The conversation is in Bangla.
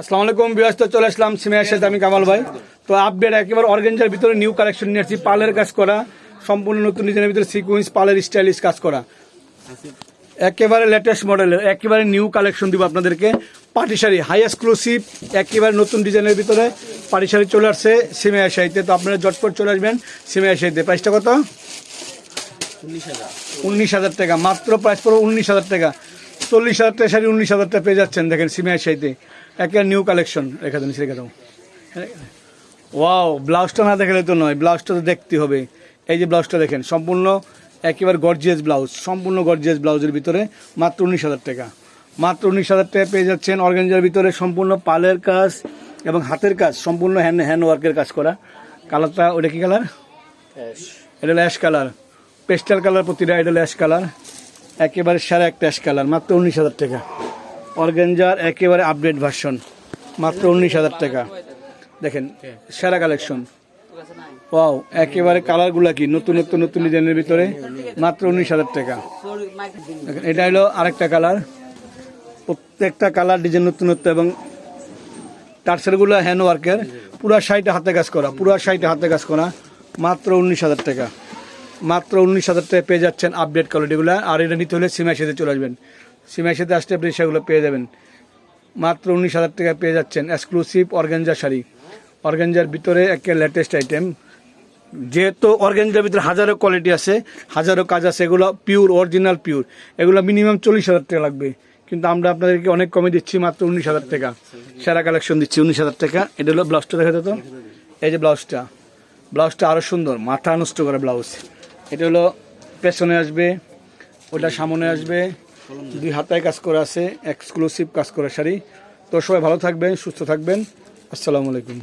আসসালামু আলাইকুম তো চলে আসলাম সিমের সাথে আমি কামাল ভাই। তো আপডেট একেবারে অর্গেঞ্জার ভিতরে নিউ কালেকশন নিয়ে আসছি পালের কাজ করা সম্পূর্ণ নতুন ডিজাইনের ভিতরে সিকুয়েন্স পালের স্টাইলিশ কাজ করা। একেবারে লেটেস্ট মডেলের একেবারে নিউ কালেকশন দিব আপনাদেরকে। পাটি শাড়ি হাই এক্সক্লুসিভ একেবারে নতুন ডিজাইনের ভিতরে পাটি শাড়ি চলে আসছে সিমে আশাইতে তো আপনারা জটপট চলে আসবেন সিমে আশাইতে প্রাইসটা কত? উনিশ হাজার। টাকা মাত্র প্রাইস পড়ো উনিশ হাজার টাকা। চল্লিশ হাজার টাকা শাড়ি উনিশ হাজার টাকা পেয়ে যাচ্ছেন। দেখেন সিমে আশাইতে একেবারে নিউ কালেকশন রেখে দেন রেখে দাও ওয়াও ব্লাউজটা না দেখালে তো নয় ব্লাউজটা তো দেখতে হবে। এই যে ব্লাউজটা দেখেন সম্পূর্ণ একেবারে গর্জিয়াস ব্লাউজ সম্পূর্ণ গর্জিয়াস ব্লাউজের ভিতরে মাত্র উনিশ হাজার টাকা। মাত্র উনিশ হাজার টাকা পেয়ে যাচ্ছেন অর্গানজার ভিতরে সম্পূর্ণ পালের কাজ এবং হাতের কাজ সম্পূর্ণ হ্যান্ড হ্যান্ড ওয়ার্কের কাজ করা। কালারটা ওটা কি কালার এটা ল্যাশ কালার পেস্টাল কালার প্রতিটা এটা ল্যাশ কালার একেবারে সারা একটা অ্যাশ কালার মাত্র উনিশ হাজার টাকা। অর্গেঞ্জার একেবারে আপডেট ভার্সন মাত্র উনিশ হাজার টাকা। দেখেন, সেরা কালেকশন ওয়াও একেবারে কালারগুলা কি? নতুন নতুন নতুন ডিজাইনের ভিতরে, মাত্র উনিশ হাজার টাকা। দেখেন, এটা হলো আরেকটা কালার প্রত্যেকটা কালার ডিজাইন নতুন নতুন এবং টার্সেলগুলো হ্যান্ড ওয়ার্কের পুরা শাড়িটা হাতে কাজ করা, পুরা শাড়িটা হাতে কাজ করা, মাত্র উনিশ হাজার টাকা। মাত্র উনিশ হাজার টাকা পেয়ে যাচ্ছেন আপডেট কোয়ালিটিগুলো আর এটা নিতে হলে সিমাই সাথে চলে আসবেন। সিমাই সাথে আসতে আপনি সেগুলো পেয়ে যাবেন। মাত্র উনিশ হাজার টাকা পেয়ে যাচ্ছেন এক্সক্লুসিভ অর্গেঞ্জা শাড়ি। অর্গেঞ্জার ভিতরে একটা লেটেস্ট আইটেম যেহেতু অর্গেঞ্জার ভিতরে হাজারো কোয়ালিটি আছে, হাজারো কাজ আছে, এগুলো পিওর অরিজিনাল পিওর এগুলো মিনিমাম চল্লিশ হাজার টাকা লাগবে। কিন্তু আমরা আপনাদেরকে অনেক কমে দিচ্ছি, মাত্র উনিশ হাজার টাকা। সেরা কালেকশন দিচ্ছি, উনিশ হাজার টাকা। এটা হলো ব্লাউজটা দেখা যেত এই যে ব্লাউজটা। ব্লাউজটা আরও সুন্দর, মাথা নষ্ট করে ব্লাউজ। এটা হলো পেছনে আসবে, ওটা সামনে আসবে, দুই হাতায় কাজ করা আছে এক্সক্লুসিভ কাজ করা শাড়ি। তো সবাই ভালো থাকবেন, সুস্থ থাকবেন, আসসালামু আলাইকুম।